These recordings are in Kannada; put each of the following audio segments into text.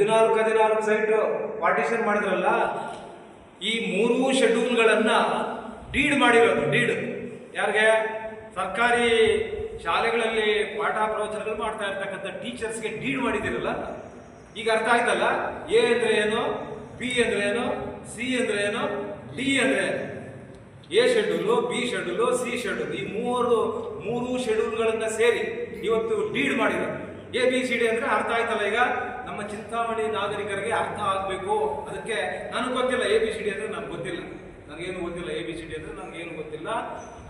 ನಾಲ್ಕು ಸೈಟ್ ಪಾರ್ಟಿಷನ್ ಮಾಡಿದ್ರಲ್ಲ, ಈ ಮೂರೂ ಶೆಡ್ಯೂಲ್ಗಳನ್ನು ಡೀಡ್ ಮಾಡಿರೋದು ಡೀಡ್ ಯಾರಿಗೆ? ಸರ್ಕಾರಿ ಶಾಲೆಗಳಲ್ಲಿ ಪಾಠ ಪ್ರವಚನಗಳು ಮಾಡ್ತಾ ಇರ್ತಕ್ಕಂಥ ಟೀಚರ್ಸ್ಗೆ ಡೀಡ್ ಮಾಡಿದಿರಲ್ಲ ಈಗ ಅರ್ಥ ಆಯ್ತಲ್ಲ? ಎ ಅಂದ್ರೆ ಏನು? ಬಿ ಅಂದ್ರೆ ಏನು? ಸಿ ಅಂದ್ರೆ ಏನು? ಡಿ ಅಂದ್ರೆ A schedule B schedule C schedule ಈ ಮೂರು ಮೂರು ಶೆಡ್ಯೂಲ್ಗಳನ್ನು ಸೇರಿ ಇವತ್ತು ಡೀಡ್ ಮಾಡಿದ್ರು ಎ ಬಿ ಸಿ ಡಿ ಅಂದ್ರೆ ಅರ್ಥ ಆಯ್ತಲ್ಲ ಈಗ? ನಮ್ಮ ಚಿಂತಾಮಣಿ ನಾಗರಿಕರಿಗೆ ಅರ್ಥ ಆಗಬೇಕು. ಅದಕ್ಕೆ ನನಗೆ ಗೊತ್ತಿಲ್ಲ ಎ ಬಿ ಸಿ ಡಿ ಅಂದರೆ ನನಗೆ ಗೊತ್ತಿಲ್ಲ. ನನಗೇನು ಗೊತ್ತಿಲ್ಲ ಎ ಬಿ ಸಿ ಡಿ ಅಂದರೆ ನನಗೇನು ಗೊತ್ತಿಲ್ಲ.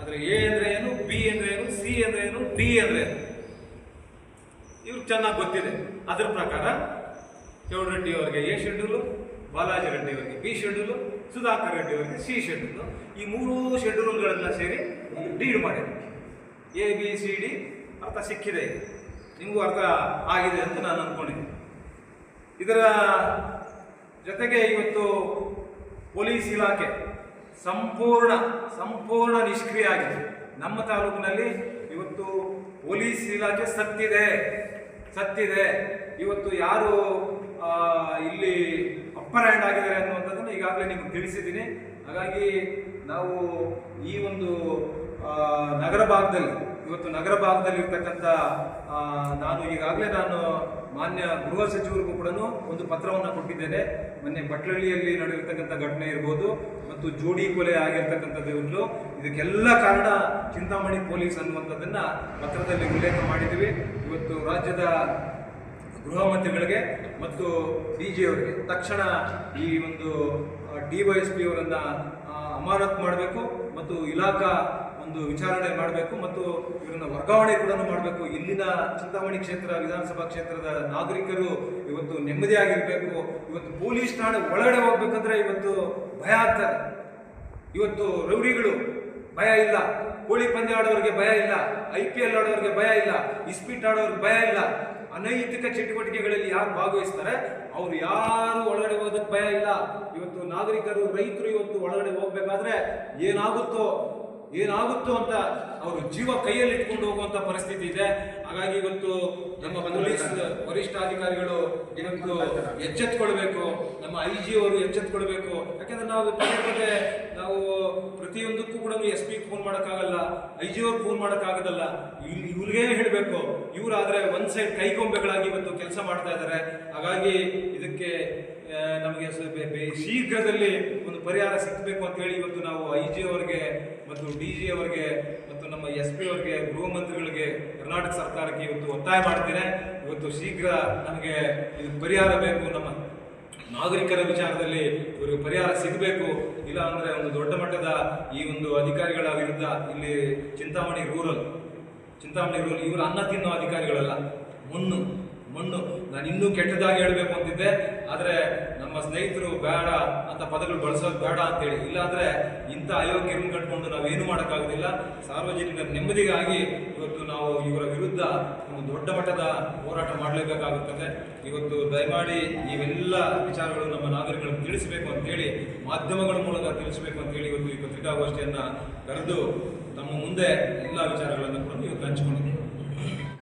ಆದರೆ ಎ ಅಂದರೆ ಏನು ಬಿ ಅಂದರೆ ಏನು ಸಿ ಅಂದರೆ ಏನು ಡಿ ಅಂದರೆ ಏನು? ಇವ್ರಿಗೆ ಚೆನ್ನಾಗಿ ಗೊತ್ತಿದೆ. ಅದ್ರ ಪ್ರಕಾರ ಚೌಡರೆಡ್ಡಿ ಅವರಿಗೆ ಎ ಶೆಡ್ಯೂಲು, ಬಾಲಾಜಿ ರೆಡ್ಡಿ ಅವರಿಗೆ ಬಿ ಶೆಡ್ಯೂಲು, ಸುಧಾಕರ್ ರೆಡ್ಡಿ ಅವರಿಗೆ ಸಿ ಶೆಡ್ಯೂಲು. ಈ ಮೂರು ಶೆಡ್ಯೂಲ್ಗಳೆಲ್ಲ ಸೇರಿ ಡೀಡ್ ಮಾಡಿದೆ ಎ ಬಿ ಸಿ ಡಿ ಅರ್ಥ ಸಿಕ್ಕಿದೆ. ನಿಮಗೂ ಅರ್ಥ ಆಗಿದೆ ಅಂತ ನಾನು ಅಂದ್ಕೊಂಡಿದ್ದೀನಿ ಇದರ ಜೊತೆಗೆ ಇವತ್ತು ಪೊಲೀಸ್ ಇಲಾಖೆ ಸಂಪೂರ್ಣ ಸಂಪೂರ್ಣ ನಿಷ್ಕ್ರಿಯ ಆಗಿದೆ. ನಮ್ಮ ತಾಲೂಕಿನಲ್ಲಿ ಇವತ್ತು ಪೊಲೀಸ್ ಇಲಾಖೆ ಸತ್ತಿದೆ. ಸತ್ತಿದೆ. ಇವತ್ತು ಯಾರು ಇಲ್ಲಿ ಅಪ್ಪರ್ ಹ್ಯಾಂಡ್ ಆಗಿದ್ದಾರೆ ಅನ್ನುವಂಥದ್ದನ್ನು ಈಗಾಗಲೇ ನಿಮಗೆ ತಿಳಿಸಿದ್ದೀನಿ. ಹಾಗಾಗಿ ನಾವು ಈ ಒಂದು ನಗರ ಭಾಗದಲ್ಲಿ, ಇವತ್ತು ನಗರ ಭಾಗದಲ್ಲಿ ಇರ್ತಕ್ಕಂಥ ನಾನು ಈಗಾಗಲೇ ನಾನು ಮಾನ್ಯ ಗೃಹ ಸಚಿವರಿಗೂ ಕೂಡ ಒಂದು ಪತ್ರವನ್ನು ಕೊಟ್ಟಿದ್ದೇನೆ. ಮೊನ್ನೆ ಬಟ್ಲಳ್ಳಿಯಲ್ಲಿ ನಡೆದಿರ್ತಕ್ಕಂಥ ಘಟನೆ ಇರ್ಬೋದು, ಮತ್ತು ಜೋಡಿ ಕೊಲೆ ಆಗಿರ್ತಕ್ಕಂಥದ್ದು ಇವರು ಇದಕ್ಕೆಲ್ಲ ಕಾರಣ ಚಿಂತಾಮಣಿ ಪೊಲೀಸ್ ಅನ್ನುವಂಥದ್ದನ್ನು ಪತ್ರದಲ್ಲಿ ಉಲ್ಲೇಖ ಮಾಡಿದ್ದೀವಿ. ಇವತ್ತು ರಾಜ್ಯದ ಗೃಹ ಮಂತ್ರಿಗಳಿಗೆ ಮತ್ತು ಡಿ ಜಿ ಅವರಿಗೆ. ತಕ್ಷಣ ಈ ಒಂದು ಡಿ ವೈ ಎಸ್ ಪಿ ಅವರನ್ನು ಅಮಾನತ್ ಮಾಡಬೇಕು ಮತ್ತು ಇಲಾಖಾ ಒಂದು ವಿಚಾರಣೆ ಮಾಡಬೇಕು ಮತ್ತು ಇವರನ್ನ ವರ್ಗಾವಣೆ ಕೂಡ ಮಾಡಬೇಕು. ಇಲ್ಲಿನ ಚಿಂತಾಮಣಿ ಕ್ಷೇತ್ರ, ವಿಧಾನಸಭಾ ಕ್ಷೇತ್ರದ ನಾಗರಿಕರು ಇವತ್ತು ನೆಮ್ಮದಿಯಾಗಿರಬೇಕು. ಇವತ್ತು ಪೊಲೀಸ್ ಠಾಣೆ ಒಳಗಡೆ ಹೋಗ್ಬೇಕಂದ್ರೆ ಇವತ್ತು ಭಯ ಆಗ್ತದೆ. ಇವತ್ತು ರೌಡಿಗಳು ಭಯ ಇಲ್ಲ. ಕೋಳಿ ಪಂದ್ಯ ಆಡೋರಿಗೆ ಭಯ ಇಲ್ಲ. ಐ ಪಿ ಎಲ್ ಆಡೋರಿಗೆ ಭಯ ಇಲ್ಲ. ಇಸ್ಪೀಟ್ ಆಡೋರಿಗೆ ಭಯ ಇಲ್ಲ. ಅನೈತಿಕ ಚಟುವಟಿಕೆಗಳಲ್ಲಿ ಯಾರು ಭಾಗವಹಿಸ್ತಾರೆ? ಅವ್ರು ಯಾರು ಒಳಗಡೆ ಹೋಗೋದಕ್ಕೆ ಭಯ ಇಲ್ಲ. ಇವತ್ತು ನಾಗರಿಕರು, ರೈತರು ಇವತ್ತು ಒಳಗಡೆ ಹೋಗ್ಬೇಕಾದ್ರೆ ಏನಾಗುತ್ತೋ ಏನಾಗುತ್ತೋ ಅಂತ ಅವರು ಜೀವ ಕೈಯಲ್ಲಿ ಇಟ್ಕೊಂಡು ಹೋಗುವಂತ ಪರಿಸ್ಥಿತಿ ಇದೆ. ಹಾಗಾಗಿ ಇವತ್ತು ನಮ್ಮ ಪೊಲೀಸ್ ವರಿಷ್ಠಾಧಿಕಾರಿಗಳು ಏನಂತೂ ಎಚ್ಚೆತ್ಕೊಳ್ಬೇಕು, ನಮ್ಮ ಐ ಜಿ ಅವರು ಎಚ್ಚೆತ್ಕೊಳ್ಬೇಕು. ಯಾಕಂದ್ರೆ ನಾವು ಪದೇ ನಾವು ಪ್ರತಿಯೊಂದಕ್ಕೂ ಕೂಡ ಎಸ್ ಪಿ ಫೋನ್ ಮಾಡೋಕ್ಕಾಗಲ್ಲ ಐ ಜಿ ಅವ್ರು ಫೋನ್ ಮಾಡೋಕ್ಕಾಗೋದಲ್ಲ. ಇವ್ ಇವ್ರಿಗೆ ಹೇಳಬೇಕು, ಇವರಾದರೆ ಒಂದು ಸೈಡ್ ಕೈಗೊಂಬೆಗಳಾಗಿ ಇವತ್ತು ಕೆಲಸ ಮಾಡ್ತಾ ಇದ್ದಾರೆ ಹಾಗಾಗಿ ಇದಕ್ಕೆ ನಮಗೆ ಶೀಘ್ರದಲ್ಲಿ ಒಂದು ಪರಿಹಾರ ಸಿಕ್ಕಬೇಕು ಅಂತ ಹೇಳಿ ಇವತ್ತು ನಾವು ಐ ಜಿ ಅವರಿಗೆ ಮತ್ತು ಡಿ ಜಿ ಅವರಿಗೆ ಮತ್ತು ನಮ್ಮ ಎಸ್ ಪಿ ಅವರಿಗೆ, ಗೃಹ ಮಂತ್ರಿಗಳಿಗೆ, ಕರ್ನಾಟಕ ಸರ್ಕಾರಕ್ಕೆ ಇವತ್ತು ಒತ್ತಾಯ ಮಾಡ್ತೇನೆ. ಇವತ್ತು ಶೀಘ್ರ ನಮಗೆ ಇದು ಪರಿಹಾರ ಬೇಕು. ನಮ್ಮ ನಾಗರಿಕರ ವಿಚಾರದಲ್ಲಿ ಇವರಿಗೆ ಪರಿಹಾರ ಸಿಗಬೇಕು. ಇಲ್ಲ ಅಂದರೆ ಒಂದು ದೊಡ್ಡ ಮಟ್ಟದ ಈ ಒಂದು ಅಧಿಕಾರಿಗಳ ವಿರುದ್ಧ ಇಲ್ಲಿ ಚಿಂತಾಮಣಿ ರೂರಲ್ ಚಿಂತಾಮಣಿ ರೂರಲ್ ಇವರು ಅನ್ನ ತಿನ್ನೋ ಅಧಿಕಾರಿಗಳಲ್ಲ. ಮಣ್ಣು. ಮಣ್ಣು. ನಾನು ಇನ್ನೂ ಕೆಟ್ಟದಾಗಿ ಹೇಳಬೇಕು ಅಂತಿದ್ದೆ. ಆದರೆ ನಮ್ಮ ಸ್ನೇಹಿತರು ಬೇಡ ಅಂತ ಪದಗಳು ಬಳಸೋದು ಬೇಡ ಅಂತೇಳಿ. ಇಲ್ಲಾಂದರೆ ಇಂಥ ಅಯೋಗ್ಯರನ್ನು ಕಟ್ಕೊಂಡು ನಾವೇನು ಮಾಡೋಕ್ಕಾಗೋದಿಲ್ಲ. ಸಾರ್ವಜನಿಕರ ನೆಮ್ಮದಿಗಾಗಿ ಇವತ್ತು ನಾವು ಇವರ ವಿರುದ್ಧ ಒಂದು ದೊಡ್ಡ ಮಟ್ಟದ ಹೋರಾಟ ಮಾಡಲೇಬೇಕಾಗುತ್ತದೆ. ಇವತ್ತು ದಯಮಾಡಿ ಇವೆಲ್ಲ ವಿಚಾರಗಳು ನಮ್ಮ ನಾಗರಿಕರನ್ನು ತಿಳಿಸಬೇಕು ಅಂತೇಳಿ, ಮಾಧ್ಯಮಗಳ ಮೂಲಕ ತಿಳಿಸಬೇಕು ಅಂತೇಳಿ ಇವತ್ತು ಈ ಪತ್ರಿಕಾಗೋಷ್ಠಿಯನ್ನ ಕರೆದು ನಮ್ಮ ಮುಂದೆ ಎಲ್ಲ ವಿಚಾರಗಳನ್ನು ಕೂಡ ಇವತ್ತು